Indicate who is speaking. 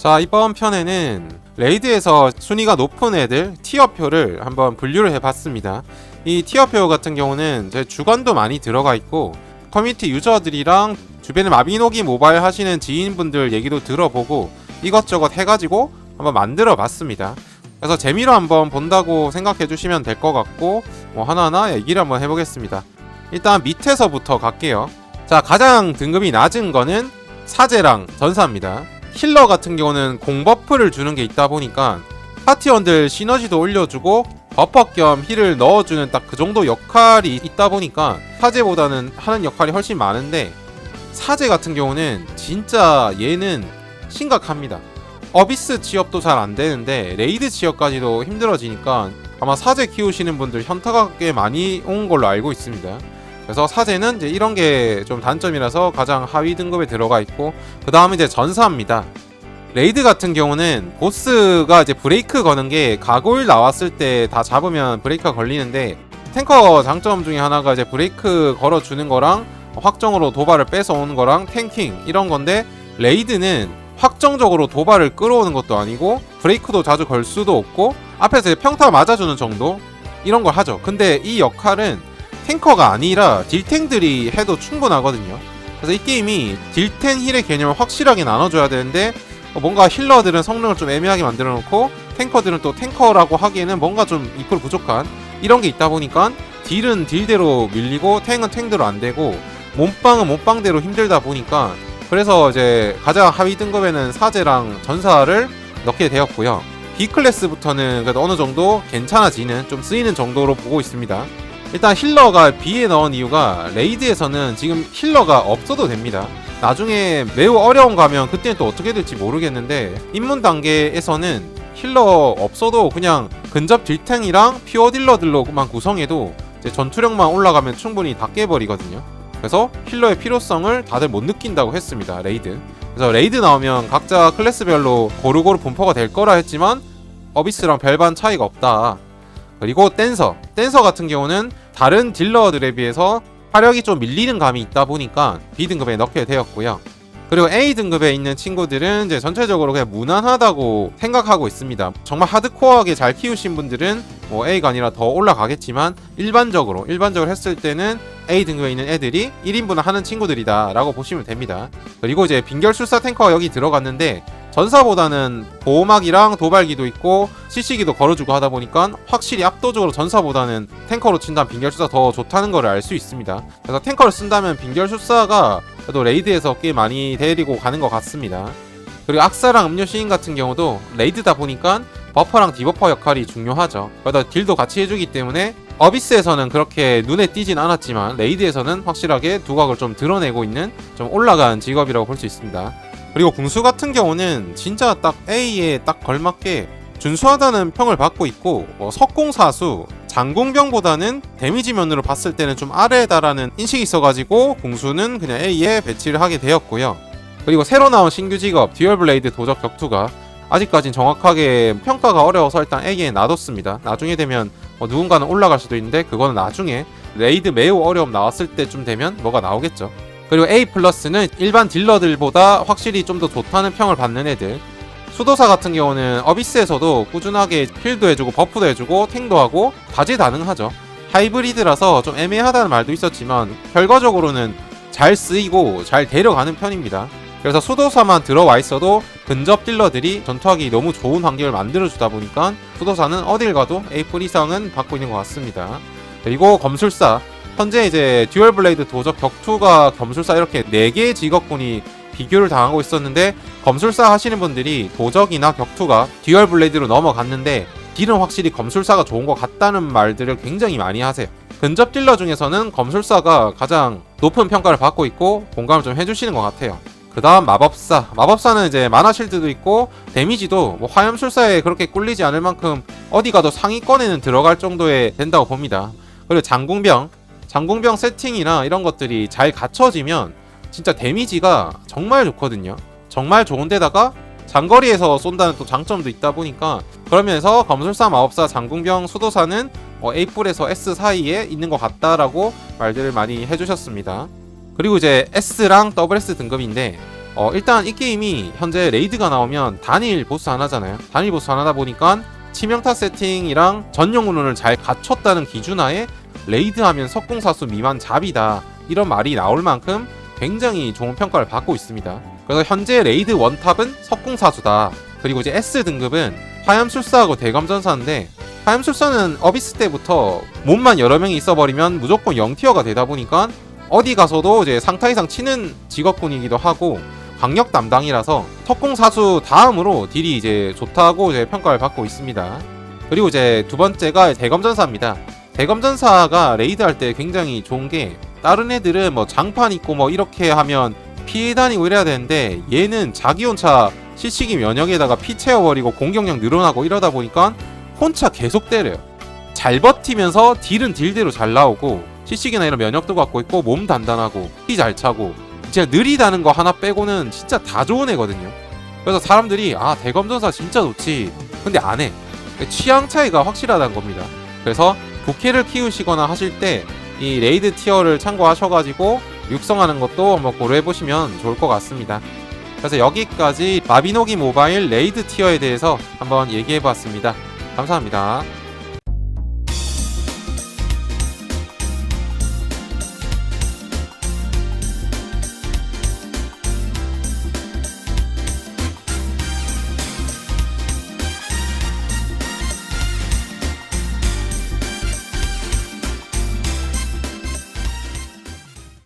Speaker 1: 자 이번 편에는 레이드에서 순위가 높은 애들 티어표를 한번 분류를 해봤습니다. 이 티어표 같은 경우는 제 주관도 많이 들어가 있고 커뮤니티 유저들이랑 주변에 마비노기 모바일 하시는 지인분들 얘기도 들어보고 이것저것 해가지고 한번 만들어 봤습니다. 그래서 재미로 한번 본다고 생각해 주시면 될 것 같고 뭐 하나하나 얘기를 한번 해보겠습니다. 일단 밑에서부터 갈게요. 자 가장 등급이 낮은 거는 사제랑 전사입니다. 힐러 같은 경우는 공 버프를 주는 게 있다 보니까 파티원들 시너지도 올려주고 버퍼 겸 힐을 넣어주는 딱 그 정도 역할이 있다 보니까 사제보다는 하는 역할이 훨씬 많은데 사제 같은 경우는 진짜 얘는 심각합니다. 어비스 지역도 잘 안 되는데 레이드 지역까지도 힘들어지니까 아마 사제 키우시는 분들 현타가 꽤 많이 온 걸로 알고 있습니다. 그래서 사제는 이제 이런 게 좀 단점이라서 가장 하위 등급에 들어가 있고 그 다음에 이제 전사입니다. 레이드 같은 경우는 보스가 이제 브레이크 거는 게 가골 나왔을 때 다 잡으면 브레이크가 걸리는데 탱커 장점 중에 하나가 이제 브레이크 걸어주는 거랑 확정으로 도발을 뺏어오는 거랑 탱킹 이런 건데 레이드는 확정적으로 도발을 끌어오는 것도 아니고 브레이크도 자주 걸 수도 없고 앞에서 평타 맞아주는 정도 이런 걸 하죠. 근데 이 역할은 탱커가 아니라 딜탱들이 해도 충분하거든요. 그래서 이 게임이 딜탱 힐의 개념을 확실하게 나눠줘야 되는데 어, 뭔가 힐러들은 성능을 좀 애매하게 만들어 놓고 탱커들은 또 탱커라고 하기에는 뭔가 좀 2% 부족한 이런 게 있다 보니까 딜은 딜대로 밀리고 탱은 탱대로 안 되고 몸빵은 몸빵대로 힘들다 보니까 그래서 이제 가장 하위 등급에는 사제랑 전사를 넣게 되었고요. B 클래스부터는 그래도 어느 정도 괜찮아지는 좀 쓰이는 정도로 보고 있습니다. 일단 힐러가 B에 넣은 이유가 레이드에서는 지금 힐러가 없어도 됩니다. 나중에 매우 어려운 가면 그때는 또 어떻게 될지 모르겠는데 입문 단계에서는 힐러 없어도 그냥 근접 딜탱이랑 퓨어 딜러들로만 구성해도 전투력만 올라가면 충분히 다 깨버리거든요. 그래서 힐러의 필요성을 다들 못 느낀다고 했습니다. 레이드. 그래서 레이드 나오면 각자 클래스별로 고루고루 분포가 될 거라 했지만 어비스랑 별반 차이가 없다. 그리고 댄서. 댄서 같은 경우는 다른 딜러들에 비해서 화력이 좀 밀리는 감이 있다 보니까 B등급에 넣게 되었고요. 그리고 A등급에 있는 친구들은 이제 전체적으로 그냥 무난하다고 생각하고 있습니다. 정말 하드코어하게 잘 키우신 분들은 뭐 A가 아니라 더 올라가겠지만 일반적으로 일반적으로 했을 때는 A등급에 있는 애들이 1인분을 하는 친구들이다 라고 보시면 됩니다. 그리고 이제 빈결술사 탱커가 여기 들어갔는데 전사보다는 보호막이랑 도발기도 있고 CC기도 걸어주고 하다 보니까 확실히 압도적으로 전사보다는 탱커로 친다면 빈결술사 더 좋다는 걸 알 수 있습니다. 그래서 탱커를 쓴다면 빈결술사가 그래도 레이드에서 꽤 많이 데리고 가는 것 같습니다. 그리고 악사랑 음료 시인 같은 경우도 레이드다 보니까 버퍼랑 디버퍼 역할이 중요하죠. 그러다 딜도 같이 해주기 때문에 어비스에서는 그렇게 눈에 띄진 않았지만 레이드에서는 확실하게 두각을 좀 드러내고 있는 좀 올라간 직업이라고 볼 수 있습니다. 그리고 궁수 같은 경우는 진짜 딱 A에 딱 걸맞게 준수하다는 평을 받고 있고 어, 석공사수 장궁병보다는 데미지 면으로 봤을 때는 좀 아래다라는 인식이 있어가지고 궁수는 그냥 A에 배치를 하게 되었고요. 그리고 새로 나온 신규 직업 듀얼 블레이드 도적 격투가 아직까진 정확하게 평가가 어려워서 일단 A에 놔뒀습니다. 나중에 되면 뭐 누군가는 올라갈 수도 있는데 그거는 나중에 레이드 매우 어려움 나왔을 때쯤 되면 뭐가 나오겠죠. 그리고 A 플러스는 일반 딜러들보다 확실히 좀 더 좋다는 평을 받는 애들. 수도사 같은 경우는 어비스에서도 꾸준하게 힐도 해주고 버프도 해주고 탱도 하고 다재다능하죠. 하이브리드라서 좀 애매하다는 말도 있었지만 결과적으로는 잘 쓰이고 잘 데려가는 편입니다. 그래서 수도사만 들어와 있어도 근접 딜러들이 전투하기 너무 좋은 환경을 만들어주다 보니까 수도사는 어딜 가도 A4 이상은 받고 있는 것 같습니다. 그리고 검술사 현재 이제 듀얼 블레이드 도적 격투가 검술사 이렇게 4개의 직업군이 비교를 당하고 있었는데 검술사 하시는 분들이 도적이나 격투가 듀얼 블레이드로 넘어갔는데 딜은 확실히 검술사가 좋은 것 같다는 말들을 굉장히 많이 하세요. 근접 딜러 중에서는 검술사가 가장 높은 평가를 받고 있고 공감을 좀 해주시는 것 같아요. 그 다음 마법사. 마법사는 이제 마나 실드도 있고 데미지도 뭐 화염술사에 그렇게 꿀리지 않을 만큼 어디 가도 상위권에는 들어갈 정도에 된다고 봅니다. 그리고 장궁병. 장궁병 세팅이나 이런 것들이 잘 갖춰지면 진짜 데미지가 정말 좋거든요. 정말 좋은데다가 장거리에서 쏜다는 또 장점도 있다 보니까 그러면서 검술사, 마법사, 장궁병, 수도사는 어, A-에서 S 사이에 있는 것 같다라고 말들을 많이 해주셨습니다. 그리고 이제 S랑 WS 등급인데 어, 일단 이 게임이 현재 레이드가 나오면 단일 보스 하나잖아요. 단일 보스 하나다 보니까 치명타 세팅이랑 전용 운운을 잘 갖췄다는 기준하에 레이드하면 석궁사수 미만 잡이다 이런 말이 나올 만큼 굉장히 좋은 평가를 받고 있습니다. 그래서 현재 레이드 원탑은 석궁사수다. 그리고 이제 S 등급은 화염술사하고 대검전사인데 화염술사는 어비스 때부터 몸만 여러 명이 있어버리면 무조건 0티어가 되다 보니까 어디 가서도 이제 상타 이상 치는 직업군이기도 하고 강력 담당이라서 석궁사수 다음으로 딜이 이제 좋다고 이제 평가를 받고 있습니다. 그리고 이제 두 번째가 대검전사입니다. 대검전사가 레이드 할 때 굉장히 좋은 게 다른 애들은 뭐 장판 있고 뭐 이렇게 하면 피해 다니고 이래야 되는데 얘는 자기 혼자 시치기 면역에다가 피 채워버리고 공격력 늘어나고 이러다 보니까 혼자 계속 때려요. 잘 버티면서 딜은 딜대로 잘 나오고 시치기나 이런 면역도 갖고 있고 몸 단단하고 피 잘 차고 진짜 느리다는 거 하나 빼고는 진짜 다 좋은 애거든요. 그래서 사람들이 아 대검전사 진짜 좋지 근데 안 해. 취향 차이가 확실하다는 겁니다. 그래서 부캐를 키우시거나 하실 때 이 레이드 티어를 참고하셔가지고 육성하는 것도 한번 고려해 보시면 좋을 것 같습니다. 그래서 여기까지 마비노기 모바일 레이드 티어에 대해서 한번 얘기해 봤습니다. 감사합니다.